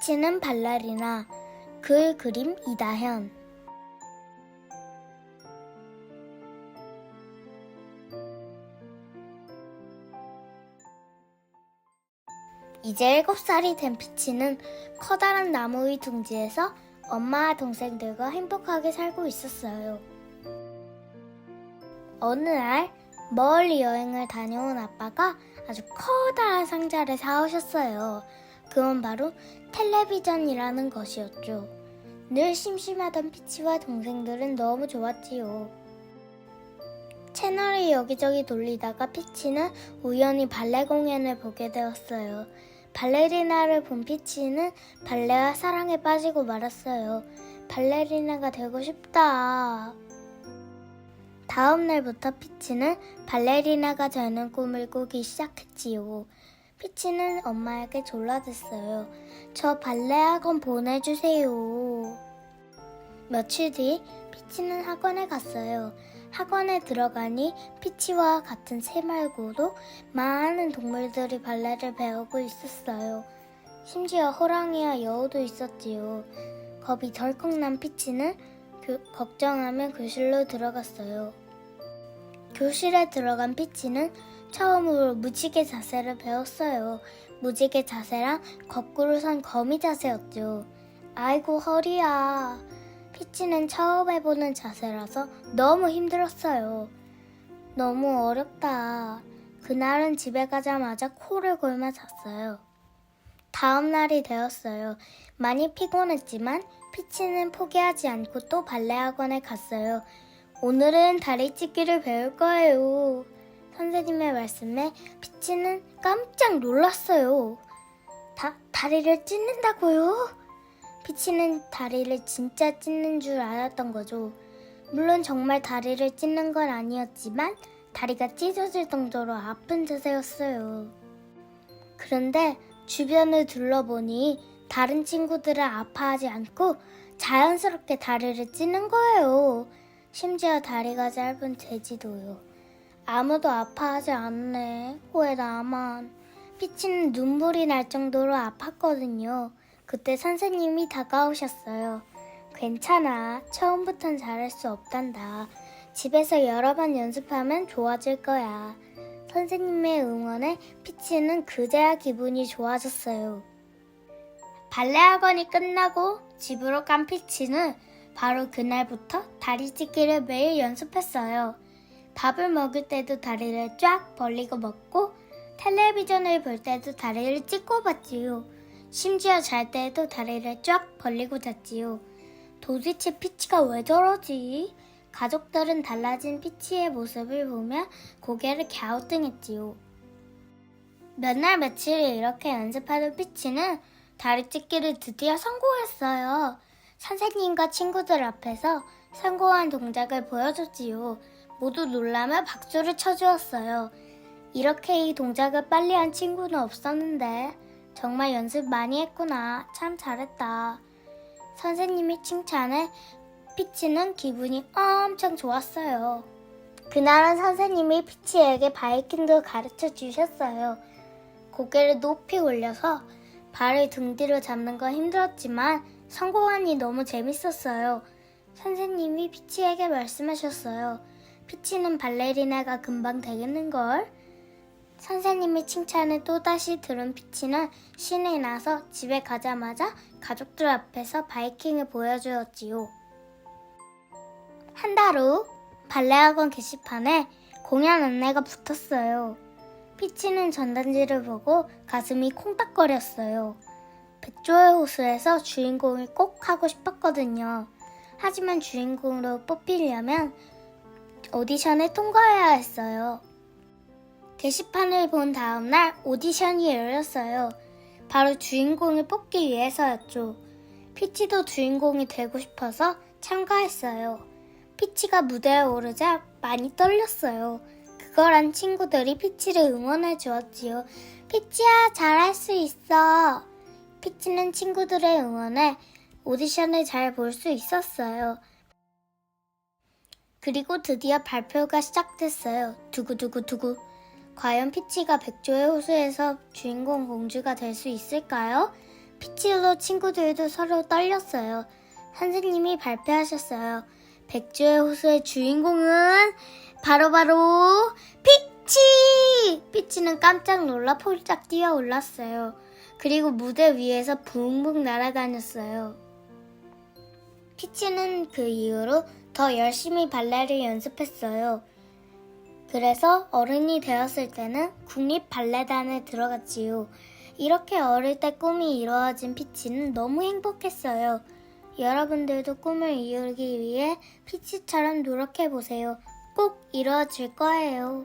피치는 발레리나 글 그림 이다현 이제 7살이 된 피치는 커다란 나무 위 둥지에서 엄마와 동생들과 행복하게 살고 있었어요. 어느 날 멀리 여행을 다녀온 아빠가 아주 커다란 상자를 사오셨어요. 그건 바로 텔레비전이라는 것이었죠. 늘 심심하던 피치와 동생들은 너무 좋았지요. 채널을 여기저기 돌리다가 피치는 우연히 발레 공연을 보게 되었어요. 발레리나를 본 피치는 발레와 사랑에 빠지고 말았어요. 발레리나가 되고 싶다. 다음 날부터 피치는 발레리나가 되는 꿈을 꾸기 시작했지요. 피치는 엄마에게 졸라댔어요. 저 발레 학원 보내주세요. 며칠 뒤 피치는 학원에 갔어요. 학원에 들어가니 피치와 같은 새 말고도 많은 동물들이 발레를 배우고 있었어요. 심지어 호랑이와 여우도 있었지요. 겁이 덜컥 난 피치는 교- 걱정하며 교실로 들어갔어요. 교실에 들어간 피치는 처음으로 무지개 자세를 배웠어요. 무지개 자세랑 거꾸로 선 거미 자세였죠. 아이고 허리야. 피치는 처음 해보는 자세라서 너무 힘들었어요. 너무 어렵다. 그날은 집에 가자마자 코를 골며 잤어요. 다음 날이 되었어요. 많이 피곤했지만 피치는 포기하지 않고 또 발레 학원에 갔어요. 오늘은 다리 찢기를 배울 거예요. 선생님의 말씀에 피치는 깜짝 놀랐어요. 다, 다리를 찢는다고요? 피치는 다리를 진짜 찢는 줄 알았던 거죠. 물론 정말 다리를 찢는 건 아니었지만 다리가 찢어질 정도로 아픈 자세였어요. 그런데 주변을 둘러보니 다른 친구들은 아파하지 않고 자연스럽게 다리를 찢는 거예요. 심지어 다리가 짧은 돼지도요. 아무도 아파하지 않네. 왜 나만? 피치는 눈물이 날 정도로 아팠거든요. 그때 선생님이 다가오셨어요. 괜찮아. 처음부턴 잘할 수 없단다. 집에서 여러 번 연습하면 좋아질 거야. 선생님의 응원에 피치는 그제야 기분이 좋아졌어요. 발레 학원이 끝나고 집으로 간 피치는 바로 그날부터 다리 찢기를 매일 연습했어요. 밥을 먹을 때도 다리를 쫙 벌리고 먹고 텔레비전을 볼 때도 다리를 찢고 봤지요. 심지어 잘 때도 다리를 쫙 벌리고 잤지요. 도대체 피치가 왜 저러지? 가족들은 달라진 피치의 모습을 보며 고개를 갸우뚱했지요. 몇 날 며칠 이렇게 연습하던 피치는 다리 찢기를 드디어 성공했어요. 선생님과 친구들 앞에서 성공한 동작을 보여줬지요. 모두 놀라며 박수를 쳐주었어요. 이렇게 이 동작을 빨리 한 친구는 없었는데 정말 연습 많이 했구나. 참 잘했다. 선생님이 칭찬해 피치는 기분이 엄청 좋았어요. 그날은 선생님이 피치에게 바이킹도 가르쳐 주셨어요. 고개를 높이 올려서 발을 등 뒤로 잡는 건 힘들었지만 성공하니 너무 재밌었어요. 선생님이 피치에게 말씀하셨어요. 피치는 발레리나가 금방 되겠는걸? 선생님의 칭찬을 또다시 들은 피치는 신이 나서 집에 가자마자 가족들 앞에서 바이킹을 보여주었지요. 한 달 후 발레학원 게시판에 공연 안내가 붙었어요. 피치는 전단지를 보고 가슴이 콩닥거렸어요. 백조의 호수에서 주인공을 꼭 하고 싶었거든요. 하지만 주인공으로 뽑히려면 오디션을 통과해야 했어요. 게시판을 본 다음날 오디션이 열렸어요. 바로 주인공을 뽑기 위해서였죠. 피치도 주인공이 되고 싶어서 참가했어요. 피치가 무대에 오르자 많이 떨렸어요. 그걸 한 친구들이 피치를 응원해 주었지요. 피치야, 잘할 수 있어. 피치는 친구들의 응원에 오디션을 잘 볼 수 있었어요. 그리고 드디어 발표가 시작됐어요. 두구두구두구. 과연 피치가 백조의 호수에서 주인공 공주가 될 수 있을까요? 피치도 친구들도 서로 떨렸어요. 선생님이 발표하셨어요. 백조의 호수의 주인공은 바로바로 피치! 피치는 깜짝 놀라 폴짝 뛰어 올랐어요. 그리고 무대 위에서 붕붕 날아다녔어요. 피치는 그 이후로 더 열심히 발레를 연습했어요. 그래서 어른이 되었을 때는 국립 발레단에 들어갔지요. 이렇게 어릴 때 꿈이 이루어진 피치는 너무 행복했어요. 여러분들도 꿈을 이루기 위해 피치처럼 노력해 보세요. 꼭 이루어질 거예요.